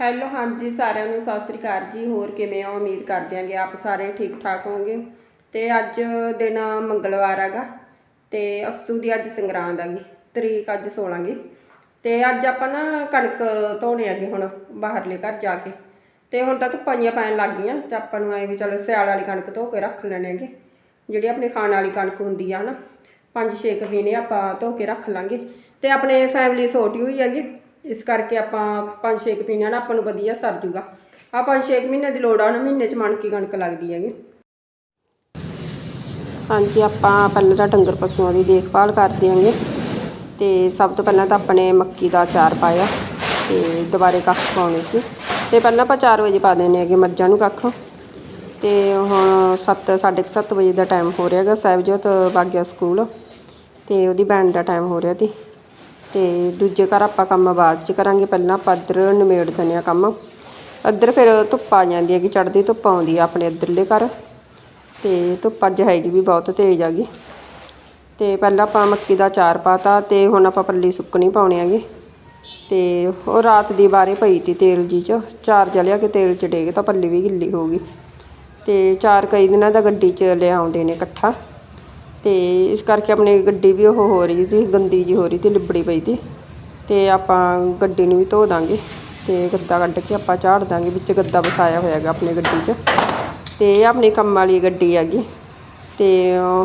Hello ਹਾਂਜੀ, ਸਾਰਿਆਂ ਨੂੰ ਸਤਿ ਸ੍ਰੀ ਅਕਾਲ ਜੀ। ਹੋਰ ਕਿਵੇਂ ਹੋ? ਉਮੀਦ ਕਰਦੇ ਆਂਗੇ ਆਪ ਸਾਰੇ ਠੀਕ ਠਾਕ ਹੋਵੋਗੇ। ਤੇ ਅੱਜ ਦਿਨ ਮੰਗਲਵਾਰ ਹੈਗਾ ਤੇ ਅਸੂ ਦੀ ਅੱਜ ਸੰਗਰਾਂਦ ਹੈਗੀ, ਤਰੀਕ ਅੱਜ 16 ਗੀ। ਤੇ ਅੱਜ ਆਪਾਂ ਨਾ ਕਣਕ ਧੋਣੇ ਹੈਗੇ ਹੁਣ ਬਾਹਰਲੇ ਘਰ ਜਾ ਕੇ। ਤੇ ਹੁਣ ਤਾਂ ਧੁੱਪਾਂ ਜਿਹੀਆਂ ਪੈਣ ਲੱਗ ਗਈਆਂ ਤੇ ਆਪਾਂ ਨੂੰ ਐ ਵੀ ਚੱਲ ਸਿਆਲ ਵਾਲੀ ਕਣਕ ਧੋ ਕੇ ਰੱਖ ਲੈਣੇ ਹੈਗੇ। ਜਿਹੜੀ ਆਪਣੇ ਖਾਣ ਵਾਲੀ ਕਣਕ ਹੁੰਦੀ ਆ ਹਨਾ, ਪੰਜ ਛੇ ਕੁ ਮਹੀਨੇ ਆਪਾਂ ਧੋ ਕੇ ਰੱਖ ਲਾਂਗੇ। ਤੇ ਆਪਣੇ ਫੈਮਿਲੀ ਸੋਟੀ ਹੋਈ ਹੈਗੀ ਇਸ ਕਰਕੇ ਆਪਾਂ ਪੰਜ ਛੇ ਕੁ ਮਹੀਨਿਆਂ ਨਾਲ ਆਪਾਂ ਨੂੰ ਵਧੀਆ ਸਰ ਜੂਗਾ। ਆ ਪੰਜ ਛੇ ਕੁ ਮਹੀਨੇ ਦੀ ਲੋੜ ਆ, ਉਹਨਾਂ ਮਹੀਨੇ ਚ ਮਣਕੀ ਕਣਕ ਲੱਗਦੀ ਹੈਗੀ। ਹਾਂਜੀ, ਆਪਾਂ ਪਹਿਲਾਂ ਤਾਂ ਡੰਗਰ ਪਸ਼ੂਆਂ ਦੀ ਦੇਖਭਾਲ ਕਰਦੇ ਹਾਂਗੇ। ਤੇ ਸਭ ਤੋਂ ਪਹਿਲਾਂ ਤਾਂ ਆਪਣੇ ਮੱਕੀ ਦਾ ਚਾਰ ਪਾਇਆ ਤੇ ਦੁਬਾਰੇ ਕੱਖ ਪਾਉਣੇ ਸੀ। ਤੇ ਪਹਿਲਾਂ ਆਪਾਂ 4 ਵਜੇ ਪਾ ਦੇਣੇ ਹੈਗੇ ਮੱਝਾਂ ਨੂੰ ਕੱਖ। ਤੇ ਹੁਣ 7 7:30 ਵਜੇ ਦਾ ਟਾਈਮ ਹੋ ਰਿਹਾ ਹੈਗਾ, ਸਾਹਿਬਜੋਤ ਬਾਗਿਆ ਸਕੂਲ। ਤੇ ਉਹਦੀ ਬੈਂਡ ਦਾ ਟਾਈਮ ਹੋ ਰਿਹਾ ਸੀ। ਤੇ ਦੂਜੇ ਘਰ ਆਪਾਂ ਕੰਮ ਬਾਅਦ ਚ ਕਰਾਂਗੇ। ਪਹਿਲਾਂ ਆਪਾਂ ਇੱਧਰ ਨਿਮੇੜ ਦਿੰਦੇ ਆ ਕੰਮ। ਇੱਧਰ ਫਿਰ ਧੁੱਪ ਆ ਜਾਂਦੀ ਹੈਗੀ, ਚੜ੍ਹਦੀ ਧੁੱਪ ਆਉਂਦੀ ਆ ਆਪਣੇ ਇੱਧਰਲੇ ਘਰ। ਤੇ ਧੁੱਪ ਅੱਜ ਹੈਗੀ ਵੀ ਬਹੁਤ ਤੇਜ਼ ਹੈਗੀ। ਤੇ ਪਹਿਲਾਂ ਆਪਾਂ ਮੱਕੀ ਦਾ ਚਾਰ ਪਾਤਾ ਤੇ ਹੁਣ ਆਪਾਂ ਪੱਲੀ ਸੁੱਕਣੀ ਪਾਉਣੇ ਹੈਗੇ। ਤੇ ਉਹ ਰਾਤ ਦੀ ਬਾਰੇ ਪਈ ਤੀ ਤੇਲ ਜੀ ਚ। ਚਾਰ ਜਲਿਆ ਕੇ ਤੇਲ ਚ ਡੇਗ ਤਾਂ, ਪੱਲੀ ਵੀ ਗਿੱਲੀ ਹੋ ਗਈ। ਤੇ ਚਾਰ ਕਈ ਦਿਨਾਂ ਦਾ ਗੱਡੀ ਚ ਲਿਆਉਂਦੇ ਨੇ ਇਕੱਠਾ। ਤੇ ਇਸ ਕਰਕੇ ਆਪਣੀ ਗੱਡੀ ਵੀ ਉਹ ਹੋ ਰਹੀ ਸੀ, ਗੰਦੀ ਜੀ ਹੋ ਰਹੀ ਸੀ, ਲਿਬੜੀ ਪਈ ਸੀ। ਤੇ ਆਪਾਂ ਗੱਡੀ ਨੂੰ ਵੀ ਧੋ ਦਾਂਗੇ ਤੇ ਗੱਦਾ ਕੱਢ ਕੇ ਆਪਾਂ ਝਾੜ ਦਾਂਗੇ, ਵਿੱਚ ਗੱਦਾ ਵਸਾਇਆ ਹੋਇਆ ਹੈਗਾ ਆਪਣੀ ਗੱਡੀ 'ਚ। ਤੇ ਇਹ ਆਪਣੀ ਕੰਮ ਵਾਲੀ ਗੱਡੀ ਹੈਗੀ। ਤੇ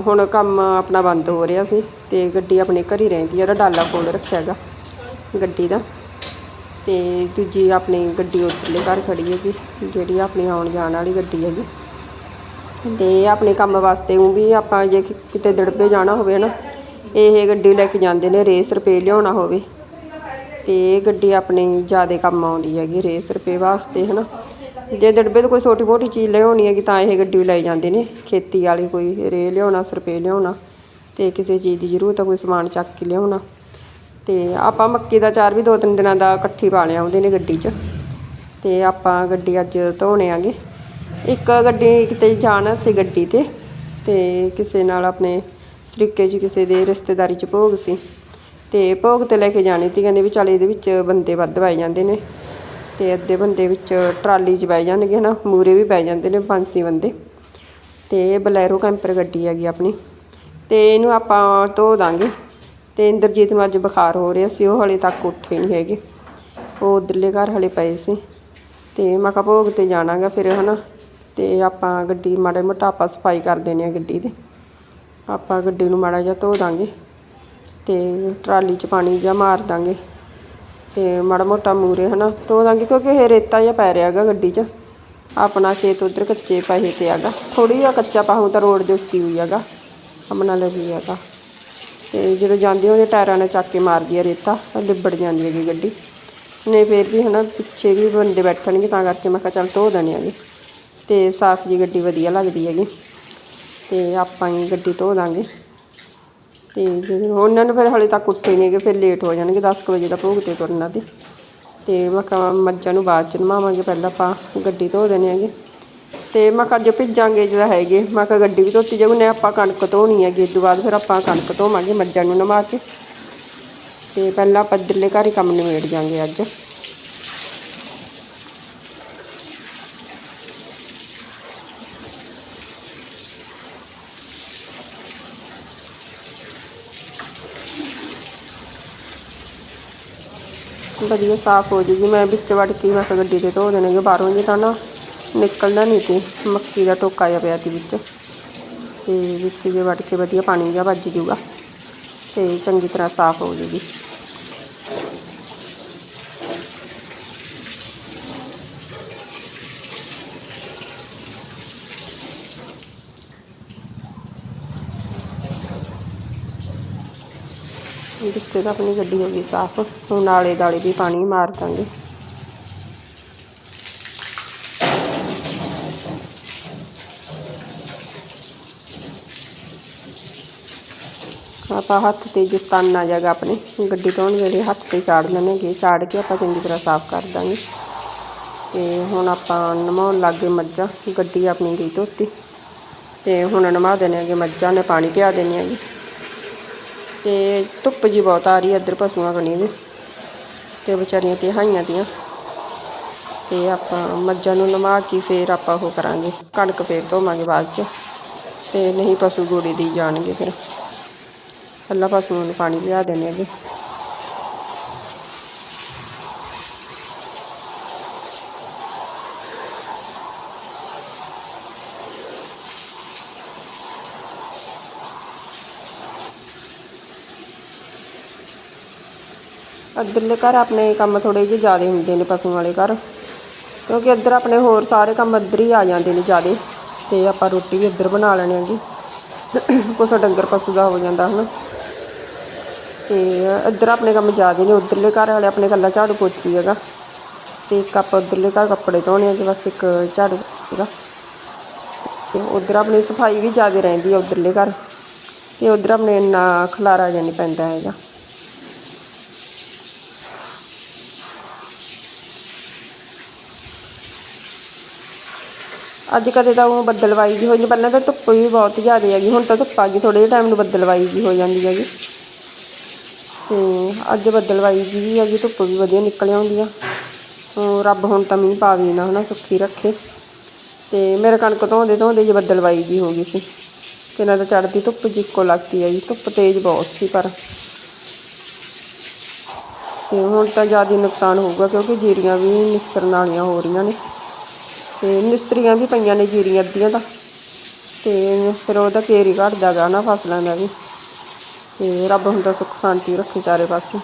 ਹੁਣ ਕੰਮ ਆਪਣਾ ਬੰਦ ਹੋ ਰਿਹਾ ਸੀ ਤੇ ਗੱਡੀ ਆਪਣੇ ਘਰ ਹੀ ਰਹਿੰਦੀ ਹੈ ਉਹਦਾ ਡਾਲਾ ਕੋਲ ਰੱਖਿਆ ਹੈਗਾ ਗੱਡੀ ਦਾ। ਤੇ ਦੂਜੀ ਆਪਣੀ ਗੱਡੀ ਉੱਧਰਲੇ ਘਰ ਖੜੀ ਹੈਗੀ, ਜਿਹੜੀ ਆਪਣੀ ਆਉਣ ਜਾਣ ਵਾਲੀ ਗੱਡੀ ਹੈਗੀ। ਤੇ ਆਪਣੇ ਕੰਮ ਵਾਸਤੇ ਉਹ ਵੀ ਆਪਾਂ ਜੇ ਕਿਤੇ ਦੜਪੇ ਜਾਣਾ ਹੋਵੇ ਨਾ ਇਹ ਗੱਡੀ ਲੈ ਕੇ ਜਾਂਦੇ ਨੇ, ਰੇਸ ਰੁਪਏ ਲਿਆਉਣਾ ਹੋਵੇ। ਤੇ ਇਹ ਗੱਡੀ ਆਪਣੀ ਜ਼ਿਆਦਾ ਕੰਮ ਆਉਂਦੀ ਹੈਗੀ ਰੇਸ ਰੁਪਏ ਵਾਸਤੇ ਹਨਾ। ਜੇ ਦੜਬੇ ਤੋਂ ਕੋਈ ਛੋਟੀ ਮੋਟੀ ਚੀਜ਼ ਲਿਆਉਣੀ ਹੈਗੀ ਤਾਂ ਇਹ ਗੱਡੀ ਲੈ ਜਾਂਦੇ ਨੇ, ਖੇਤੀ ਵਾਲੀ ਕੋਈ ਰੇ ਲਿਆਉਣਾ ਸਰਪੇ ਲਿਆਉਣਾ ਤੇ ਕਿਸੇ ਚੀਜ਼ ਦੀ ਜ਼ਰੂਰਤ ਆ, ਕੋਈ ਸਮਾਨ ਚੱਕ ਕੇ ਲਿਆਉਣਾ। ਤੇ ਆਪਾਂ ਮੱਕੀ ਦਾ ਚਾਰ ਵੀ ਦੋ ਤਿੰਨ ਦਿਨਾਂ ਦਾ ਇਕੱਠੀ ਪਾ ਲਿਆ ਆਉਂਦੇ ਨੇ ਗੱਡੀ 'ਚ। ਤੇ ਆਪਾਂ ਗੱਡੀ ਅੱਜ ਧੋਣੇ ਆਂਗੇ ਇੱਕ ਗੱਡੀ ਕਿਤੇ ਜਾਣਾ ਸੀ ਗੱਡੀ ਤੇ ਤੇ ਕਿਸੇ ਨਾਲ ਆਪਣੇ ਸਰੀਕੇ 'ਚ ਕਿਸੇ ਦੇ ਰਿਸ਼ਤੇਦਾਰੀ 'ਚ ਭੋਗ ਸੀ। ਤੇ ਭੋਗ ਤੇ ਲੈ ਕੇ ਜਾਣੀ ਸੀ, ਕਹਿੰਦੇ ਵੀ ਚੱਲ ਇਹਦੇ ਵਿੱਚ ਬੰਦੇ ਵੱਧ ਪਾਏ ਜਾਂਦੇ ਨੇ। ਤੇ ਅੱਧੇ ਬੰਦੇ ਵਿੱਚ ਟਰਾਲੀ 'ਚ ਬਹਿ ਜਾਣਗੇ ਨਾ ਮੂਰੇ ਵੀ ਬਹਿ ਜਾਂਦੇ ਨੇ ਪੰਜ ਛੇ ਬੰਦੇ। ਤੇ ਇਹ ਬਲੈਰੋ ਕੈਂਪਰ ਗੱਡੀ ਹੈਗੀ ਆਪਣੀ। ਤੇ ਇਹਨੂੰ ਆਪਾਂ ਧੋ ਦਾਂਗੇ। ਤੇ ਇੰਦਰਜੀਤ ਨੂੰ ਅੱਜ ਬੁਖਾਰ ਹੋ ਰਿਹਾ ਸੀ, ਉਹ ਹਲੇ ਤੱਕ ਉੱਠੇ ਨਹੀਂ ਹੈਗੇ। ਉਹ ਉਧਰਲੇ ਘਰ ਹਲੇ ਪਏ ਸੀ। ਤੇ ਮੈਂ ਕਿਹਾ ਭੋਗ ਤੇ ਜਾਣਾਗਾ ਫਿਰ ਹਨਾ। ਤੇ ਆਪਾਂ ਗੱਡੀ ਮਾੜਾ ਮੋਟਾ ਆਪਾਂ ਸਫ਼ਾਈ ਕਰ ਦੇਣੀ ਆ ਗੱਡੀ ਦੀ। ਆਪਾਂ ਗੱਡੀ ਨੂੰ ਮਾੜਾ ਜਿਹਾ ਧੋ ਦਾਂਗੇ ਤੇ ਟਰਾਲੀ 'ਚ ਪਾਣੀ ਜਿਹਾ ਮਾਰ ਦਾਂਗੇ ਤੇ ਮਾੜਾ ਮੋਟਾ ਮੂਰੇ ਹਨਾ ਧੋ ਦਾਂਗੇ ਕਿਉਂਕਿ ਇਹ ਰੇਤਾ ਜਿਹਾ ਪੈ ਰਿਹਾ ਹੈਗਾ ਗੱਡੀ 'ਚ। ਆਪਣਾ ਖੇਤ ਉਧਰ ਕੱਚੇ ਪਹੇ ਤੇ ਹੈਗਾ। ਥੋੜੀ ਜਿਹਾ ਕੱਚਾ ਪਾਹੂ ਤਾਂ ਰੋਡ ਦੇ ਉੱਤੇ ਹੋਈ ਹੈਗਾ ਆਪਣਾ ਲੱਗੀ ਹੈਗਾ। ਤੇ ਜਦੋਂ ਜਾਂਦੀ ਉਹਦੇ ਟਾਇਰਾਂ ਨੇ ਚੱਕ ਕੇ ਮਾਰਦੀ ਆ ਰੇਤਾ, ਤਾਂ ਲਿਬੜ ਜਾਂਦੀ ਹੈਗੀ ਗੱਡੀ। ਨਹੀਂ ਫੇਰ ਵੀ ਹਨਾ ਪਿੱਛੇ ਵੀ ਬੰਦੇ ਬੈਠਣਗੇ ਤਾਂ ਕਰਕੇ ਮੈਂ ਕਿਹਾ ਚੱਲ ਧੋ ਦੇਣੀ ਹੈਗੀ। ਤੇ ਸਾਫ਼ ਜੀ ਗੱਡੀ ਵਧੀਆ ਲੱਗਦੀ ਹੈਗੀ। ਤੇ ਆਪਾਂ ਹੀ ਗੱਡੀ ਧੋ ਦਾਂਗੇ। ਤੇ ਉਹਨਾਂ ਨੂੰ ਫਿਰ ਹਾਲੇ ਤੱਕ ਉੱਠੇ ਨਹੀਂਗੇ ਫਿਰ ਲੇਟ ਹੋ ਜਾਣਗੇ 10 ਕੁ ਵਜੇ ਦਾ ਭੋਗ ਤੇ ਤੁਰਨਾ ਤੇ ਤੇ ਮੈਂ ਕਿਹਾ ਮੱਝਾਂ ਨੂੰ ਬਾਅਦ ਚ ਨਵਾਵਾਂਗੇ, ਪਹਿਲਾਂ ਆਪਾਂ ਗੱਡੀ ਧੋ ਦੇਣੇ ਹੈਗੇ। ਤੇ ਮੈਂ ਕਿਹਾ ਅੱਜ ਭਿੱਜਾਂਗੇ ਜਿਹੜਾ ਹੈਗੇ, ਮੈਂ ਕਿਹਾ ਗੱਡੀ ਵੀ ਧੋਤੀ ਜਾਊ ਨੇ ਆਪਾਂ ਕਣਕ ਧੋਣੀ ਹੈਗੀ ਇਸ ਤੋਂ ਬਾਅਦ ਫਿਰ ਆਪਾਂ ਕਣਕ ਧੋਵਾਂਗੇ, ਮੱਝਾਂ ਨੂੰ ਨਵਾ ਕੇ। ਤੇ ਪਹਿਲਾਂ ਆਪਾਂ ਇੱਧਰਲੇ ਘਰ ਹੀ ਕੰਮ ਨਿਬੇੜ ਜਾਂਗੇ ਅੱਜ। ਵਧੀਆ ਸਾਫ਼ ਹੋ ਜੂਗੀ। ਮੈਂ ਵਿੱਚ ਵੜ ਕੇ ਮੈਂ ਕਿਹਾ ਗੱਡੀ ਤੇ ਧੋ ਦੇਣਗੇ ਬਾਹਰੋਂ ਜੇ ਤਾਂ ਨਾ ਨਿਕਲਦਾ ਨਹੀਂ ਸੀ ਮੱਕੀ ਦਾ ਟੋਕਾ ਜਿਹਾ ਪਿਆ ਸੀ ਵਿੱਚ। ਤੇ ਵਿੱਚ ਜੇ ਵੜ ਕੇ ਵਧੀਆ ਪਾਣੀ ਜਿਹਾ ਵੱਜ ਜੂਗਾ ਤੇ ਚੰਗੀ ਤਰ੍ਹਾਂ ਸਾਫ਼ ਹੋ ਜੂਗੀ। ਵਿੱਚੇ ਤਾਂ ਆਪਣੀ ਗੱਡੀ ਹੋ ਗਈ ਸਾਫ਼। ਹੁਣ ਆਲੇ ਦਾਲੇ ਵੀ ਪਾਣੀ ਮਾਰ ਦਾਂਗੇ। ਆਪਾਂ ਹੱਥ ਤੇ ਜੇ ਤਾਨ ਆ ਜਗ੍ਹਾ ਆਪਣੀ। ਗੱਡੀ ਧੋਣ ਵੇਲੇ ਹੱਥ ਤੇ ਚਾੜ ਲੈਣਗੇ। ਚਾੜ ਕੇ ਆਪਾਂ ਚੰਗੀ ਤਰ੍ਹਾਂ ਸਾਫ਼ ਕਰ ਦਾਂਗੇ। ਤੇ ਹੁਣ ਆਪਾਂ ਨਮਾਉਣ ਲੱਗ ਗਏ ਮੱਝਾਂ। ਗੱਡੀ ਆਪਣੀ ਗਈ ਧੋਤੀ। ਤੇ ਹੁਣ ਨਮਾ ਦੇਣੇ ਹੈਗੇ ਮੱਝਾਂ। ਨੇ ਪਾਣੀ ਪਿਆ ਦੇਣੇ ਹੈਗੇ। ਤੇ ਧੁੱਪ ਜੀ ਬਹੁਤ ਆ ਰਹੀ ਹੈ ਇੱਧਰ ਪਸ਼ੂਆਂ ਕਣੀ ਵੀ। ਤੇ ਵਿਚਾਰੀਆਂ ਤੇ ਹਾਈਆਂ ਦੀਆਂ ਤੇ ਆਪਾਂ ਮੱਝਾਂ ਨੂੰ ਨਵਾ ਕੇ ਫੇਰ ਆਪਾਂ ਉਹ ਕਰਾਂਗੇ। ਕਣਕ ਫੇਰ ਧੋਵਾਂਗੇ ਬਾਅਦ ਚ। ਤੇ ਨਹੀਂ ਪਸ਼ੂ ਗੋੜੀ ਦੀ ਜਾਣਗੇ ਫਿਰ। ਪਹਿਲਾਂ ਪਸ਼ੂਆਂ ਨੂੰ ਪਾਣੀ ਪਿਆ ਦੇਣੇ ਹੈਗੇ ਇੱਧਰਲੇ ਘਰ ਆਪਣੇ ਕੰਮ ਥੋੜੇ ਜਿਹੇ ਜ਼ਿਆਦਾ ਹੁੰਦੇ ਨੇ ਪਸ਼ੂਆਂ ਵਾਲੇ ਘਰ। ਕਿਉਂਕਿ ਇੱਧਰ ਆਪਣੇ ਹੋਰ ਸਾਰੇ ਕੰਮ ਇੱਧਰ ਹੀ ਆ ਜਾਂਦੇ ਨੇ ਜ਼ਿਆਦਾ। ਤੇ ਆਪਾਂ ਰੋਟੀ ਵੀ ਇੱਧਰ ਬਣਾ ਲੈਣੀ ਹੈਗੀ। ਕੁਛ ਡੰਗਰ ਪਸ਼ੂ ਦਾ ਹੋ ਜਾਂਦਾ ਹਨਾ। ਤੇ ਇੱਧਰ ਆਪਣੇ ਕੰਮ ਜ਼ਿਆਦਾ ਨੇ, ਉੱਧਰਲੇ ਘਰ ਵਾਲੇ ਆਪਣੇ ਕੱਲਾ ਝਾੜੂ ਪੋਚੀ ਹੈਗਾ। ਤੇ ਇੱਕ ਆਪਾਂ ਉੱਧਰਲੇ ਘਰ ਕੱਪੜੇ ਧੋਣੇ ਹੈਗੇ, ਬਸ ਇੱਕ ਝਾੜੂ ਹੈਗਾ ਤੇ ਉੱਧਰ ਆਪਣੀ ਸਫ਼ਾਈ ਵੀ ਜ਼ਿਆਦਾ ਰਹਿੰਦੀ ਹੈ ਉੱਧਰਲੇ ਘਰ। ਤੇ ਉੱਧਰ ਆਪਣੇ ਇੰਨਾ ਖਲਾਰਾ ਜਿਹਾ ਨਹੀਂ ਪੈਂਦਾ ਹੈਗਾ। ਅੱਜ ਕਦੇ ਤਾਂ ਉਹ ਬੱਦਲਵਾਈ ਜੀ ਹੋਈ ਨਹੀਂ, ਪਹਿਲਾਂ ਤਾਂ ਧੁੱਪ ਵੀ ਬਹੁਤ ਜ਼ਿਆਦਾ ਹੈਗੀ, ਹੁਣ ਤਾਂ ਧੁੱਪ ਆ ਗਈ ਥੋੜੇ ਜਿਹੇ ਟਾਈਮ ਨੂੰ ਬੱਦਲਵਾਈ ਜੀ ਹੋ ਜਾਂਦੀ ਹੈਗੀ। ਤੇ ਅੱਜ ਬੱਦਲਵਾਈ ਜੀ ਵੀ ਹੈਗੀ, ਧੁੱਪ ਵੀ ਵਧੀਆ ਨਿਕਲ ਆਉਂਦੀ ਆ ਉਹ ਰੱਬ ਹੁਣ ਤਾਂ ਮੀਂਹ ਪਾਵੇ ਨਾ, ਹਨਾ, ਸੁੱਖੀ ਰੱਖੇ। ਤੇ ਮੇਰੇ ਕਣਕ ਧੋਂਦੇ ਧੋਂਦੇ ਜੇ ਬੱਦਲਵਾਈ ਜੀ ਹੋ ਗਈ ਸੀ। ਤੇ ਨਾ ਤਾਂ ਚੜ੍ਹਦੀ ਧੁੱਪ ਜੀ ਇੱਕੋ ਲੱਗਦੀ ਹੈ ਜੀ ਧੁੱਪ ਤੇਜ਼ ਬਹੁਤ ਸੀ ਪਰ। ਤੇ ਹੁਣ ਤਾਂ ਜ਼ਿਆਦਾ ਨੁਕਸਾਨ ਹੋਊਗਾ ਕਿਉਂਕਿ ਜੀਰੀਆਂ ਵੀ ਨਿਸਰਨ ਵਾਲੀਆਂ ਹੋ ਰਹੀਆਂ ਨੇ। ਤੇ ਮਿਸਤਰੀਆਂ ਵੀ ਪਈਆਂ ਨੇ ਜੀਰੀਆਂ ਅੱਧੀਆਂ ਤਾਂ। ਤੇ ਫਿਰ ਉਹਦਾ ਕੇਰੀ ਘਟਦਾ ਗਾ ਨਾ ਫਸਲਾਂ ਦਾ ਵੀ। ਤੇ ਰੱਬ ਹੁੰਦਾ ਸੁੱਖ ਸ਼ਾਂਤੀ ਰੱਖੇ ਚਾਰੇ ਪਾਸੇ।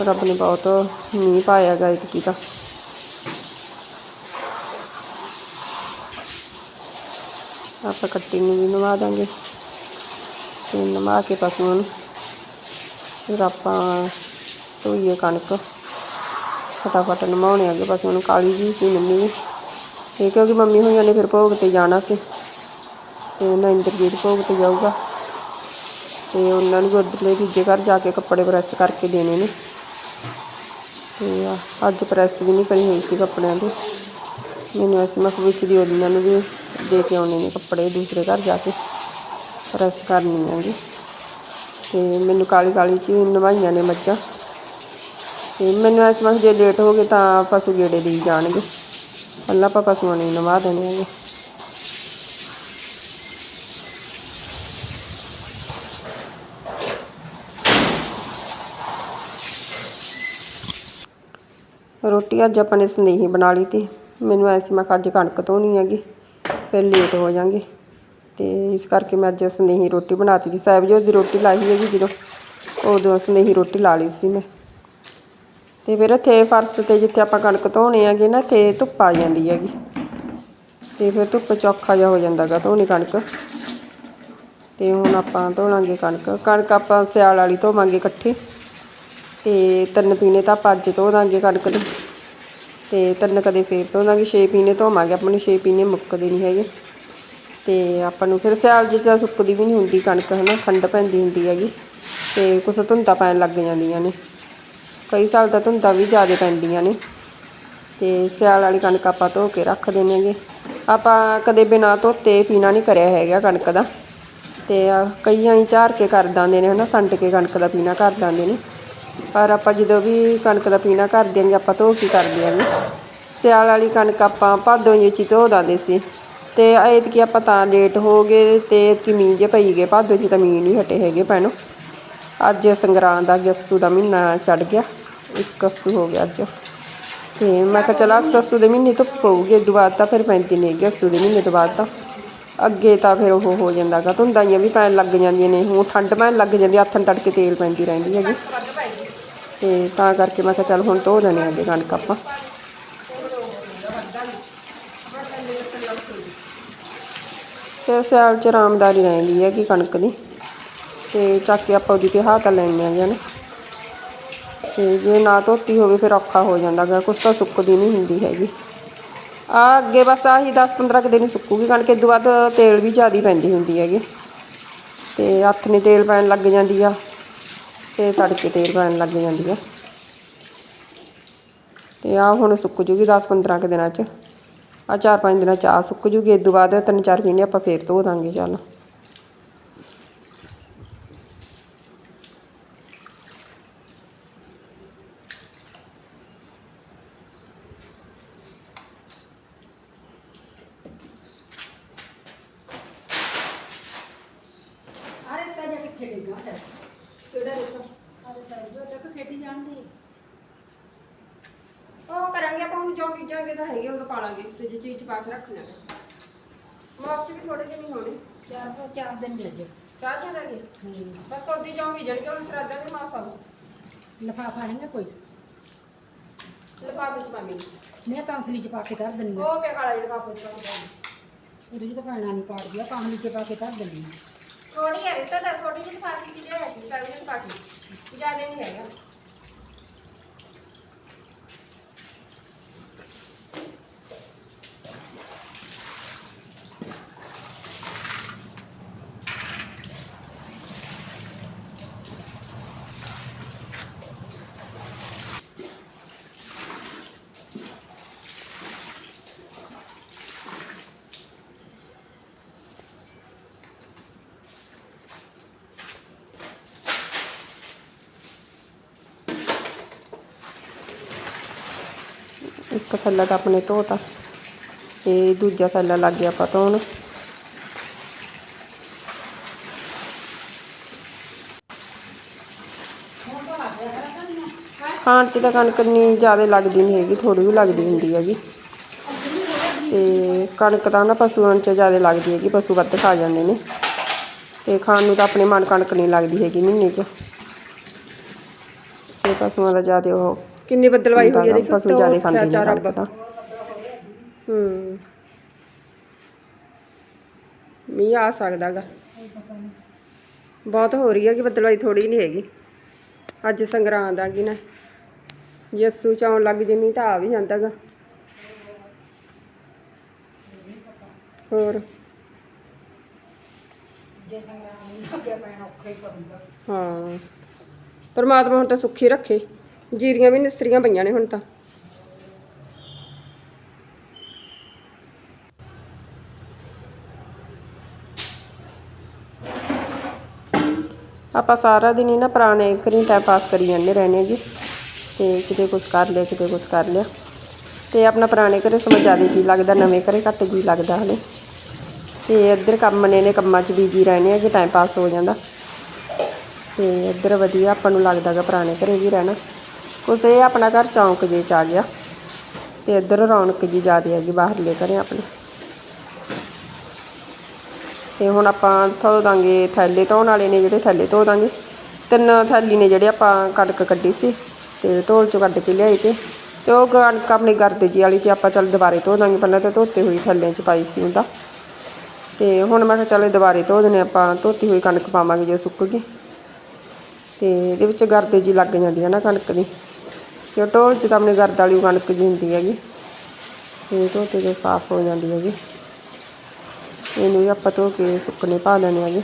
ਰੱਬ ਨੇ ਬਹੁਤ ਮੀਂਹ ਪਾਇਆ ਗਾ ਇਤਕੀ ਦਾ ਆਪਾਂ ਕੱਟੀ ਨੂੰ ਵੀ ਨਵਾ ਦਾਂਗੇ। ਤੇ ਨਵਾ ਕੇ ਪਸ਼ੂਆਂ ਨੂੰ। ਫਿਰ ਆਪਾਂ ਧੋਈਏ ਕਣਕ। ਫਟਾਫਟ ਨਮਾਉਣੇ ਅੱਗੇ, ਬਸ ਉਹਨੂੰ ਕਾਲੀ ਜੀ ਸੀ ਮੰਮੀ ਵੀ ਤੇ ਕਿਉਂਕਿ ਮੰਮੀ ਹੋਈਆਂ ਨੇ ਫਿਰ ਭੋਗ ਤੇ ਜਾਣਾ ਸੀ। ਤੇ ਉਹਨਾਂ ਇੰਦਰਜੀਤ ਭੋਗ ਤੇ ਜਾਊਗਾ। ਤੇ ਉਹਨਾਂ ਨੂੰ ਵੀ ਉੱਧਰਲੇ ਦੂਜੇ ਘਰ ਜਾ ਕੇ ਕੱਪੜੇ ਪ੍ਰੈਸ ਕਰਕੇ ਦੇਣੇ ਨੇ। ਤੇ ਅੱਜ ਪ੍ਰੈਸ ਵੀ ਨਹੀਂ ਕਰੀ ਹੋਈ ਸੀ ਕੱਪੜਿਆਂ ਦੀ। ਮੈਨੂੰ ਅਸੀਂ ਮੈਂ ਵਿੱਚ ਦੀ ਉਹਨਾਂ ਨੂੰ ਵੀ ਦੇ ਕੇ ਆਉਣੇ ਨੇ ਕੱਪੜੇ ਦੂਸਰੇ ਘਰ ਜਾ ਕੇ। ਪ੍ਰੈਸ ਕਰਨੀ ਹੈਗੀ ਤੇ ਮੈਨੂੰ ਕਾਲੀ ਕਾਲੀ ਚ ਨਵਾਈਆਂ ਨੇ ਮੱਝਾਂ। ਤੇ ਮੈਨੂੰ ਇਸ ਵਾਰ ਜੇ ਲੇਟ ਹੋ ਗਏ ਤਾਂ ਪਸ਼ੂ ਗੇੜੇ ਦੀ ਜਾਣਗੇ। ਪਹਿਲਾਂ ਆਪਾਂ ਪਸ਼ੂਆਂ ਨੂੰ ਨਵਾ ਦੇਣੇ ਹੈਗੇ। ਰੋਟੀ ਅੱਜ ਆਪਾਂ ਨੇ ਸਨੇਹੀ ਬਣਾ ਲਈ ਤੇ। ਮੈਨੂੰ ਐਸੀ ਮੈਂ ਅੱਜ ਕਣਕ ਧੋਣੀ ਹੈਗੀ, ਫਿਰ ਲੇਟ ਹੋ ਜਾਾਂਗੇ ਤੇ ਇਸ ਕਰਕੇ ਮੈਂ ਅੱਜ ਸਨੇਹੀ ਰੋਟੀ ਬਣਾਤੀ ਸੀ ਸਾਹਿਬਜੋਤ ਦੀ ਰੋਟੀ ਲਾਈ ਹੈਗੀ ਜਦੋਂ, ਉਦੋਂ ਸਨੇਹੀ ਰੋਟੀ ਲਾ ਲਈ ਸੀ ਮੈਂ। ਤੇ ਫਿਰ ਇੱਥੇ ਫਰਸ਼ ਤੇ ਜਿੱਥੇ ਆਪਾਂ ਕਣਕ ਧੋਣੇ ਹੈਗੇ ਨਾ ਤੇ ਧੁੱਪ ਆ ਜਾਂਦੀ ਹੈਗੀ। ਤੇ ਫਿਰ ਧੁੱਪ ਚੌਖਾ ਜਿਹਾ ਹੋ ਜਾਂਦਾ ਗਾ ਧੋਣੀ ਕਣਕ। ਤੇ ਹੁਣ ਆਪਾਂ ਧੋਲਾਂਗੇ ਕਣਕ। ਕਣਕ ਆਪਾਂ ਸਿਆਲ ਵਾਲੀ ਧੋਵਾਂਗੇ ਇਕੱਠੀ। ਤੇ ਤਿੰਨ ਪੀਣੇ ਤਾਂ ਆਪਾਂ ਅੱਜ ਧੋ ਦਾਂਗੇ ਕਣਕ ਦੇ ਤੇ ਤਿੰਨ ਕਦੇ ਫੇਰ ਧੋ ਦਾਂਗੇ ਛੇ ਪੀਣੇ ਧੋਵਾਂਗੇ। ਆਪਾਂ ਨੂੰ ਛੇ ਪੀਣੇ ਮੁੱਕਦੇ ਨਹੀਂ ਹੈਗੇ। ਤੇ ਆਪਾਂ ਨੂੰ ਫਿਰ ਸਿਆਲ ਜਿੱਦਾਂ ਸੁੱਕਦੀ ਵੀ ਨਹੀਂ ਹੁੰਦੀ ਕਣਕ, ਹਨਾ। ਠੰਡ ਪੈਂਦੀ ਹੁੰਦੀ ਹੈਗੀ। ਤੇ ਕੁਛ ਧੁੰਦਾਂ ਪੈਣ ਲੱਗ ਜਾਂਦੀਆਂ ਨੇ। ਕਈ ਸਾਲ ਤਾਂ ਧੁੰਦਾਂ ਵੀ ਜ਼ਿਆਦਾ ਪੈਂਦੀਆਂ ਨੇ। ਤੇ ਸਿਆਲ ਵਾਲੀ ਕਣਕ ਆਪਾਂ ਧੋ ਕੇ ਰੱਖ ਦਿੰਦੇ ਆਪਾਂ ਕਦੇ ਬਿਨਾਂ ਧੋਤੇ ਪੀਣਾ ਨਹੀਂ ਕਰਿਆ ਹੈਗਾ ਕਣਕ ਦਾ। ਤੇ ਕਈਆਂ ਹੀ ਝਾਰ ਕੇ ਕਰ ਦਿੰਦੇ ਨੇ ਹਨਾ ਸੰਟ ਕੇ ਕਣਕ ਦਾ ਪੀਣਾ ਕਰ ਦਿੰਦੇ ਨੇ। ਪਰ ਆਪਾਂ ਜਦੋਂ ਵੀ ਕਣਕ ਦਾ ਪੀਣਾ ਕਰ ਦਿਆਂਗੇ ਆਪਾਂ ਧੋ ਕੇ ਕਰ ਦਿਆਂਗੇ ਸਿਆਲ ਵਾਲੀ ਕਣਕ ਆਪਾਂ ਭਾਦੋਂ ਵਿੱਚ ਹੀ ਧੋ ਦਿੰਦੇ ਸੀ। ਤੇ ਐਤਕੀ ਆਪਾਂ ਤਾਂ ਲੇਟ ਹੋ ਗਏ ਤੇ ਐਤਕੀ ਮੀਂਹ ਜੇ ਪਈ ਗਏ, ਭਾਦੋਂ 'ਚ ਤਾਂ ਮੀਂਹ ਨਹੀਂ ਹਟੇ ਹੈਗੇ ਪੈਣੋਂ ਅੱਜ ਸੰਗਰਾਂਦ ਦਾ ਅੱਸੂ ਦਾ ਮਹੀਨਾ ਚੜ ਗਿਆ। ਇੱਕ ਅੱਸੂ ਹੋ ਗਿਆ ਅੱਜ। ਤੇ ਮੈਂ ਕਿਹਾ ਚਲ ਅੱਸੂ ਦੇ ਮਹੀਨੇ ਧੁੱਪ ਪਊਗੀ ਉਦੋਂ ਬਾਅਦ ਤਾਂ ਫਿਰ ਪੈਂਦੀ ਨਹੀਂ ਹੈਗੀ, ਅੱਸੂ ਦੇ ਮਹੀਨੇ ਤੋਂ ਬਾਅਦ ਤਾਂ। ਅੱਗੇ ਤਾਂ ਫਿਰ ਉਹ ਹੋ ਜਾਂਦਾ ਗਾ ਧੁੰਦਾਂ ਵੀ ਪੈਣ ਲੱਗ ਜਾਂਦੀਆਂ ਨੇ, ਹੁਣ ਠੰਡ ਪੈਣ ਲੱਗ ਜਾਂਦੀ ਆਥਣ ਹੱਥਾਂ ਤੜਕੇ ਤੇਲ ਪੈਂਦੀ ਰਹਿੰਦੀ ਹੈਗੀ। ਤੇ ਤਾਂ ਕਰਕੇ ਮੈਂ ਕਿਹਾ ਚੱਲ ਹੁਣ ਧੋ ਦੇਣੇ ਹੈਗੇ ਕਣਕ ਆਪਾਂ। ਤੇ ਸਿਆਲ ਚ ਆਰਾਮਦਾਰੀ ਰਹਿੰਦੀ ਹੈਗੀ ਕਣਕ ਦੀ। ਤੇ ਚੱਕ ਕੇ ਆਪਾਂ ਉਹਦੀ ਪਿਹਾ ਤਾਂ ਲੈਣੇ ਹੈਗੇ ਨੇ। ਤੇ ਜੇ ਨਾ ਧੋਤੀ ਹੋਵੇ ਫਿਰ ਔਖਾ ਹੋ ਜਾਂਦਾ ਗਾ, ਕੁਛ ਤਾਂ ਸੁੱਕਦੀ ਨਹੀਂ ਹੁੰਦੀ ਹੈਗੀ। ਆ ਅੱਗੇ ਬਸ ਆਹੀ 10 15 ਕੁ ਦਿਨ ਹੀ ਸੁੱਕੂਗੀ, ਕਣਕ ਇਸ ਤੋਂ ਬਾਅਦ ਤੇਲ ਵੀ ਜ਼ਿਆਦਾ ਪੈਂਦੀ ਹੁੰਦੀ ਹੈਗੀ। ਤੇ ਹੱਥ ਨੇ ਤੇਲ ਪੈਣ ਲੱਗ ਜਾਂਦੀ ਆ, ਤੇ ਤੜਕੇ ਤੇਲ ਪੈਣ ਲੱਗ ਜਾਂਦੀ ਆ। ਤੇ ਆ ਹੁਣ ਸੁੱਕ ਜੂਗੀ 10 15 ਕੁ ਦਿਨਾਂ ਚ। ਆ ਚਾਰ ਪੰਜ ਦਿਨਾਂ ਚ ਆ ਸੁੱਕ ਜੂਗੀ, ਇਸ ਤੋਂ ਬਾਅਦ ਤਿੰਨ ਚਾਰ ਮਹੀਨੇ ਆਪਾਂ ਫੇਰ ਧੋ ਦਾਂਗੇ ਚੱਲ। ਕਿਹੜਾ ਰੁੱਖ ਅਰੇ ਸਰ ਜੋ ਤੱਕ ਖੇਡੀ ਜਾਣਦੀ ਉਹ ਕਰਾਂਗੇ ਆਪਾਂ ਹੁਣ ਜੋ ਬੀਜਾਂਗੇ ਤਾਂ ਹੈਗੇ ਉਹ ਪਾਲਾਂਗੇ। ਤੇ ਜੇ ਚੀਜ਼ ਚ ਪਾ ਕੇ ਰੱਖ ਲੈਣਾ। ਮੌਸਚ ਵੀ ਥੋੜੇ ਜਿਹੇ ਨਹੀਂ ਹੋਣੇ। ਚਾਰ ਪਰ ਚਾਰ ਦਿਨ ਨੇ ਅੱਜ ਚਾਹ ਦਿਨ ਰਹਿ ਗਏ ਬਸ ਉਹਦੀ ਜੋ ਬੀਜਣਗੇ ਹੁਣ ਸਰਾਦਾਂ ਦੇ ਮਾਸਾ ਨੂੰ ਲਫਾਫਾ ਹੈਗਾ ਕੋਈ? ਲਿਫਾਫੇ ਚ ਪਾਣੀ ਮੈਂ ਤਾਂ ਅਸਲੀ ਚ ਪਾ ਕੇ ਧਰ ਦਿੰਦੀ ਹਾਂ। ਉਹ ਪਿਆ ਕਾਲਾ ਜਿਹੜਾ ਲਿਫਾਫੇ ਚ ਪਾ ਕੇ। ਉਹਦੇ ਚ ਤਾਂ ਪਾਣਾ ਨਹੀਂ ਪਾੜ ਗਿਆ ਪਾਣੀ ਚ ਪਾ ਕੇ ਧਰ ਦਿੰਦੀ ਹਾਂ। ਥੋੜੀ ਹੈ ਤਾਂ ਥੋੜੀ ਜਿਹੀ ਲਿਫਾਫੇ ਚ ਲਿਆ ਸੀ ਸਾਰੇ ਦਿਨ ਜ਼ਿਆਦਾ ਨਹੀਂ ਹੈਗਾ। ਇੱਕ ਥੱਲਾ ਤਾਂ ਆਪਣੇ ਧੋਤਾ। ਤੇ ਦੂਜਾ ਥੱਲਾ ਲੱਗ ਗਿਆ ਆਪਾਂ ਧੋਣ। ਖਾਣ 'ਚ ਤਾਂ ਕਣਕ ਨਹੀਂ ਜ਼ਿਆਦਾ ਲੱਗਦੀ ਨਹੀਂ ਹੈਗੀ ਥੋੜੀ ਵੀ ਲੱਗਦੀ ਹੁੰਦੀ ਹੈਗੀ। ਤੇ ਕਣਕ ਤਾਂ ਨਾ ਪਸ਼ੂਆਂ 'ਚ ਜ਼ਿਆਦਾ ਲੱਗਦੀ ਹੈਗੀ, ਪਸ਼ੂ ਵੱਧ ਖਾ ਜਾਂਦੇ ਨੇ। ਤੇ ਖਾਣ ਨੂੰ ਤਾਂ ਆਪਣੇ ਮਨ ਕਣਕ ਨਹੀਂ ਲੱਗਦੀ ਹੈਗੀ ਮਹੀਨੇ 'ਚ। ਤੇ ਪਸ਼ੂਆਂ ਦਾ ਜ਼ਿਆਦਾ ਉਹ ਕਿੰਨੀ ਬੱਦਲਵਾਈ ਹੋਈ ਹੈ ਪਸ਼ੂ ਜ਼ਿਆਦਾ ਖਾਂਦੇ ਨੇ ਤਾਂ। ਹੂੰ। ਮੀਂਹ ਆ ਸਕਦਾਗਾ। ਬਹੁਤ ਹੋ ਰਹੀ ਹੈ ਕਿ ਬੱਦਲਵਾਈ ਥੋੜੀ ਨਹੀਂ ਹੈਗੀ। ਅੱਜ ਸੰਗਰਾਂਦ ਆ ਗਈ ਨਾ। ਯਸੂ ਚ ਆਉਣ ਲੱਗ ਜੇ ਮੀਂਹ ਤਾਂ ਆ ਵੀ ਜਾਂਦਾਗਾ। ਹੋਰ? ਜੇ ਸੰਗਰਾਮ ਨੂੰ ਲੱਗਿਆ ਪੈਣਾ ਔਖਾ ਹੀ ਕਰੂਗਾ। ਹਾਂ। ਪਰਮਾਤਮਾ ਹੁਣ ਤਾਂ ਸੁੱਖੀ ਰੱਖੇ। ਜੀਰੀਆਂ ਵੀ ਨਿਸਰੀਆਂ ਪਈਆਂ ਨੇ ਹੁਣ ਤਾਂ। ਆਪਾਂ ਸਾਰਾ ਦਿਨ ਹੀ ਨਾ ਪੁਰਾਣੇ ਕਰੀ ਟਾਈਮ ਪਾਸ ਕਰੀ ਜਾਂਦੇ ਰਹਿੰਦੇ ਜੀ ਤੇ ਕਿਤੇ ਕੁਝ ਕਰ ਲਿਆ, ਕਿਤੇ ਕੁਝ ਕਰ ਲਿਆ। ਤੇ ਆਪਣਾ ਪੁਰਾਣੇ ਘਰੇ ਸਮਾਂ ਜ਼ਿਆਦਾ ਜੀ ਲੱਗਦਾ, ਨਵੇਂ ਘਰੇ ਘੱਟ ਜੀ ਲੱਗਦਾ ਹਲੇ। ਤੇ ਇੱਧਰ ਕੰਮ ਨੇ ਨੇ ਕੰਮਾਂ 'ਚ ਬੀਜੀ ਰਹਿੰਦੇ ਆ ਕਿ ਟਾਈਮ ਪਾਸ ਹੋ ਜਾਂਦਾ। ਤੇ ਇੱਧਰ ਵਧੀਆ ਆਪਾਂ ਨੂੰ ਲੱਗਦਾਗਾ ਪੁਰਾਣੇ ਘਰੇ ਵੀ ਰਹਿਣਾ। ਕੁਛ ਇਹ ਆਪਣਾ ਘਰ ਚੌਂਕ ਜੇ ਚ ਆ ਗਿਆ। ਤੇ ਇੱਧਰ ਰੌਣਕ ਜੀ ਜ਼ਿਆਦਾ ਹੈਗੀ ਬਾਹਰਲੇ ਘਰੇ ਆਪਣੇ। ਤੇ ਹੁਣ ਆਪਾਂ ਧੋ ਦਾਂਗੇ ਥੈਲੇ ਧੋਣ ਵਾਲੇ ਨੇ ਜਿਹੜੇ ਥੈਲੇ ਧੋ ਦਾਂਗੇ ਤਿੰਨ ਥੈਲੀ ਨੇ ਜਿਹੜੇ ਆਪਾਂ ਕਣਕ ਕੱਢੀ ਸੀ ਤੇ ਢੋਲ ਚੋਂ ਕੱਢ ਕੇ ਲਿਆਈ ਤੇ। ਤੇ ਉਹ ਕਣਕ ਆਪਣੀ ਗਰਦ ਜੀ ਵਾਲੀ ਤੇ ਆਪਾਂ ਚੱਲ ਦੁਬਾਰੇ ਧੋ ਦਾਂਗੇ ਪਹਿਲਾਂ ਤਾਂ ਧੋਤੇ ਹੋਈ ਥੈਲਿਆਂ 'ਚ ਪਾਈ ਸੀ ਉਹਦਾ ਤੇ ਹੁਣ ਮੈਂ ਕਿਹਾ ਚੱਲ ਦੁਬਾਰੇ ਧੋ ਦਿੰਦੇ ਆਪਾਂ ਧੋਤੀ ਹੋਈ ਕਣਕ ਪਾਵਾਂਗੇ ਜੇ ਸੁੱਕ ਗਈ। ਤੇ ਇਹਦੇ ਵਿੱਚ ਗਰਦ ਜੀ ਲੱਗ ਜਾਂਦੀ ਹੈ ਨਾ ਕਣਕ ਦੀ। ਤੇ ਉਹ ਢੋਲ 'ਚ ਤਾਂ ਆਪਣੀ ਗਰਦ ਵਾਲੀ ਕਣਕ ਜੀ ਹੁੰਦੀ ਹੈਗੀ। ਇਹ ਧੋਤੇ ਜੇ ਸਾਫ਼ ਹੋ ਜਾਂਦੀ ਹੈਗੀ। ਇਹਨੂੰ ਵੀ ਆਪਾਂ ਧੋ ਕੇ ਸੁੱਕਣੇ ਪਾ ਲੈਣੇ ਹੈਗੇ।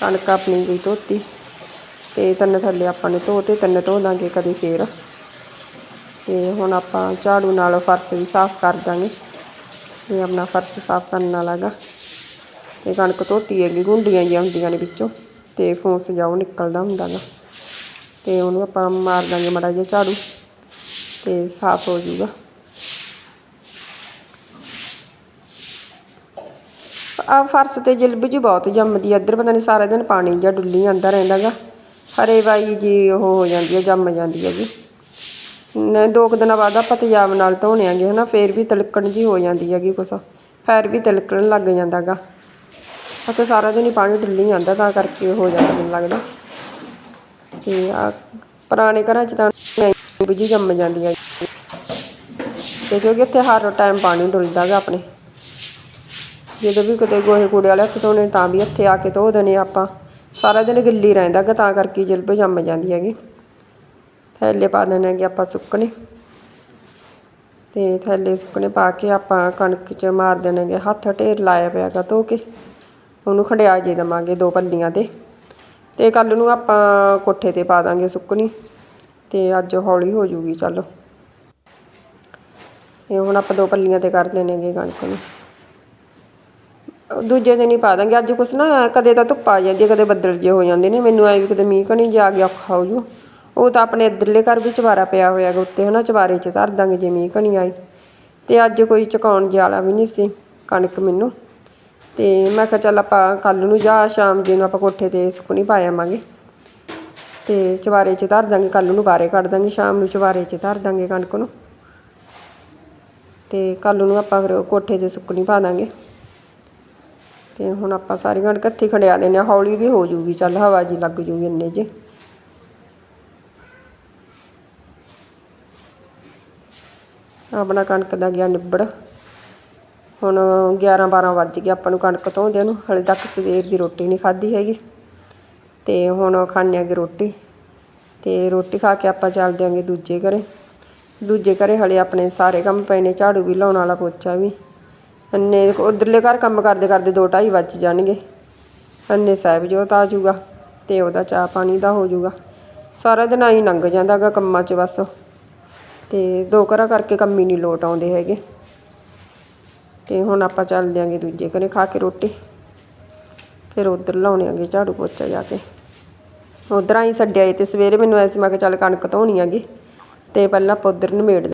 ਕਣਕ ਆਪਣੀ ਗਈ ਧੋਤੀ। ਤੇ ਤਿੰਨ ਥੱਲੇ ਆਪਾਂ ਨੇ ਧੋ ਤੇ ਤਿੰਨ ਧੋ ਦਾਂਗੇ ਕਦੇ ਫੇਰ। ਤੇ ਹੁਣ ਆਪਾਂ ਝਾੜੂ ਨਾਲ ਫਰਸ਼ ਵੀ ਸਾਫ਼ ਕਰ ਦਾਂਗੇ। ਇਹ ਆਪਣਾ ਫਰਸ਼ ਸਾਫ਼ ਕਰਨ ਵਾਲਾ ਗਾ ਤੇ ਕਣਕ ਧੋਤੀ ਹੈਗੀ, ਗੁੰਡੀਆਂ ਜਿਹੀਆਂ ਹੁੰਦੀਆਂ ਨੇ ਵਿੱਚੋਂ। ਤੇ ਫੂਸ ਜਾਓ ਨਿਕਲਦਾ ਹੁੰਦਾ ਗਾ ਤੇ ਉਹਨੂੰ ਆਪਾਂ ਮਾਰ ਦਾਂਗੇ ਮੜਾ ਜਿਹਾ ਝਾੜੂ ਤੇ ਸਾਫ਼ ਹੋ ਜਾਊਗਾ। ਆ ਫਰਸ਼ ਤੇ ਜਿਲਬ ਜੀ ਬਹੁਤ ਜੰਮਦੀ ਆ, ਇੱਧਰ ਪਤਾ ਨਹੀਂ ਸਾਰਾ ਦਿਨ ਪਾਣੀ ਜਾਂ ਡੁੱਲੀ ਜਾਂਦਾ ਰਹਿੰਦਾ ਗਾ। ਹਰੇ ਵਾਈ ਜੀ ਉਹ ਹੋ ਜਾਂਦੀ ਹੈ ਜੰਮ ਜਾਂਦੀ ਹੈਗੀ ਨੇ ਦੋ ਕੁ ਦਿਨਾਂ ਬਾਅਦ ਆਪਾਂ ਤੇਜ਼ਾਬ ਨਾਲ ਧੋਣਿਆਂਗੇ ਹਨਾ, ਫੇਰ ਵੀ ਤਿਲਕਣ ਜੀ ਹੋ ਜਾਂਦੀ ਹੈਗੀ ਕੁਛ। ਫੇਰ ਵੀ ਤਿਲਕਣ ਲੱਗ ਜਾਂਦਾ ਗਾ। ਅਤੇ ਸਾਰਾ ਦਿਨ ਹੀ ਪਾਣੀ ਡੁੱਲੀ ਜਾਂਦਾ ਤਾਂ ਕਰਕੇ ਹੋ ਜਾਂਦਾ ਮੈਨੂੰ ਲੱਗਦਾ। ਤੇ ਆ ਪੁਰਾਣੇ ਘਰਾਂ 'ਚ ਤਾਂ ਬੁਝੀ ਜੰਮ ਜਾਂਦੀ ਹੈ ਤੇ ਕਿਉਂਕਿ ਇੱਥੇ ਹਰ ਟਾਈਮ ਪਾਣੀ ਡੁੱਲਦਾ ਗਾ ਆਪਣੇ। ਜਦੋਂ ਵੀ ਕਿਤੇ ਗੋਹੇ ਕੂੜੇ ਵਾਲੇ ਹੱਥ ਧੋਣੇ, ਤਾਂ ਵੀ ਇੱਥੇ ਆ ਕੇ ਧੋ ਦੇਣੇ ਆਪਾਂ। ਸਾਰਾ ਦਿਨ ਗਿੱਲੀ ਰਹਿੰਦਾ ਗਾ, ਤਾਂ ਕਰਕੇ ਜਿਲਬ ਜੰਮ ਜਾਂਦੀ ਹੈਗੀ। ਥੈਲੇ ਪਾ ਦੇਣੇ ਹੈਗੇ ਆਪਾਂ ਸੁੱਕਣੇ। ਤੇ ਥੈਲੇ ਸੁੱਕਣੇ ਪਾ ਕੇ ਆਪਾਂ ਕਣਕ 'ਚ ਮਾਰ ਦੇਣੇ ਹੈਗੇ, ਹੱਥ ਢੇਰ ਲਾਇਆ ਪਿਆ ਗਾ ਧੋ ਕੇ। ਉਹਨੂੰ ਖੰਡਿਆ ਜੇ ਦੇਵਾਂਗੇ ਦੋ ਪੱਲੀਆਂ ਤੇ। ਅਤੇ ਕੱਲ੍ਹ ਨੂੰ ਆਪਾਂ ਕੋਠੇ ਤੇ ਪਾ ਦਾਂਗੇ ਸੁੱਕਣੀ ਅਤੇ ਅੱਜ ਹੌਲੀ ਹੋ ਜੂਗੀ, ਚੱਲ। ਇਹ ਹੁਣ ਆਪਾਂ ਦੋ ਪੱਲੀਆਂ ਤੇ ਕਰ ਦੇਣੇ ਕਣਕ ਨੂੰ। ਦੂਜੇ ਦਿਨ ਹੀ ਪਾ ਦਾਂਗੇ, ਅੱਜ ਕੁਛ ਨਾ ਕਦੇ ਤਾਂ ਧੁੱਪ ਆ ਜਾਂਦੀ ਹੈ, ਕਦੇ ਬੱਦਲ ਜੇ ਹੋ ਜਾਂਦੇ ਨੇ, ਮੈਨੂੰ ਐਂ ਵੀ ਕਦੇ ਮੀਂਹ ਕਣੀ ਜਾ ਗਿਆ ਔਖਾ ਹੋ ਜੂ। ਉਹ ਤਾਂ ਆਪਣੇ ਇੱਧਰਲੇ ਘਰ ਵੀ ਚਵਾਰਾ ਪਿਆ ਹੋਇਆ ਗਾ ਉੱਤੇ ਹਨਾ ਚਵਾਰੇ 'ਚ ਧਰ ਦਾਂਗੇ ਜੇ ਮੀਂਹ ਕਣੀ ਆਈ ਤੇ ਅੱਜ ਕੋਈ ਚੁਕਾਉਣ ਵਾਲਾ ਵੀ ਨਹੀਂ ਸੀ ਕਣਕ ਮੈਨੂੰ। ਤੇ ਮੈਂ ਕਿਹਾ ਚੱਲ ਆਪਾਂ ਕੱਲ ਨੂੰ ਜਾਂ ਸ਼ਾਮ ਜੀ ਨੂੰ ਆਪਾਂ ਕੋਠੇ ਤੇ ਸੁੱਕਣੀ ਪਾ ਆਵਾਂਗੇ। ਤੇ ਚਵਾਰੇ 'ਚ ਧਰ ਦਾਂਗੇ ਕੱਲ ਨੂੰ ਬਾਰੇ ਕੱਢ ਦਾਂਗੇ, ਸ਼ਾਮ ਨੂੰ ਚਵਾਰੇ 'ਚ ਧਰ ਦਾਂਗੇ ਕਣਕ ਨੂੰ। ਤੇ ਕੱਲ ਨੂੰ ਆਪਾਂ ਫਿਰ ਕੋਠੇ ਤੇ ਸੁੱਕਣੀ ਪਾ ਦਾਂਗੇ। ਤੇ ਹੁਣ ਆਪਾਂ ਸਾਰੀ ਕਣਕ ਇਕੱਠੀ ਖੰਡਿਆ ਦਿੰਦੇ ਹਾਂ, ਹੌਲੀ ਵੀ ਹੋ ਜੂਗੀ, ਚੱਲ ਹਵਾ ਜੀ ਲੱਗ ਜੂਗੀ ਇੰਨੇ ਜੇ ਆਪਣਾ ਕਣਕ ਦਾ ਗਿਆ ਨਿਬੜ। ਹੁਣ 11 12 ਵੱਜ ਗਏ, ਆਪਾਂ ਨੂੰ ਕਣਕ ਧੋਂਦਿਆਂ ਨੂੰ, ਹਲੇ ਤੱਕ ਸਵੇਰ ਦੀ ਰੋਟੀ ਨਹੀਂ ਖਾਧੀ ਹੈਗੀ। ਤੇ ਹੁਣ ਖਾਣੇ ਆਂਗੇ ਰੋਟੀ। ਤੇ ਰੋਟੀ ਖਾ ਕੇ ਆਪਾਂ ਚੱਲ ਦਿਆਂਗੇ ਦੂਜੇ ਘਰੇ। ਦੂਜੇ ਘਰੇ ਹਲੇ ਆਪਣੇ ਸਾਰੇ ਕੰਮ ਪਏ ਨੇ, ਝਾੜੂ ਵੀ ਲਾਉਣ ਵਾਲਾ ਪੋਚਾ ਵੀ। ਅੰਨੇ ਉਧਰਲੇ ਘਰ ਕੰਮ ਕਰਦੇ ਕਰਦੇ 2:30 ਵੱਜ ਜਾਣਗੇ। ਅੰਨੇ ਸਾਹਿਬ ਜੋਤ ਆ ਜਾਊਗਾ ਤੇ ਉਹਦਾ ਚਾਹ ਪਾਣੀ ਦਾ ਹੋ ਜਾਊਗਾ। ਸਾਰਾ ਦਿਨ ਆਈ ਲੰਘ ਜਾਂਦਾਗਾ ਕੰਮਾਂ 'ਚ ਬਸ। ਤੇ ਦੋ ਘਰਾਂ ਕਰਕੇ ਕੰਮ ਹੀ ਨਹੀਂ ਲੋਟ ਆਉਂਦੇ ਹੈਗੇ। ਤੇ ਹੁਣ ਆਪਾਂ ਚੱਲ ਦਿਆਂਗੇ ਦੂਜੇ ਘਰੇ ਖਾ ਕੇ ਰੋਟੀ। ਫਿਰ ਉਧਰ ਲਾਉਣੇ ਆਂਗੇ ਝਾੜੂ ਪੋਚਾ ਜਾ ਕੇ। ਉਧਰ ਆਈ ਛੱਡਿਆ ਏ ਤੇ ਸਵੇਰੇ ਮੈਨੂੰ ਐਸੀ ਮੈਂ ਕਿਹਾ ਚੱਲ ਕਣਕ ਧੋਣੀ ਆਗੀ ਤੇ ਪਹਿਲਾਂ ਆਪਾਂ ਉਧਰ ਨਿਮੇੜ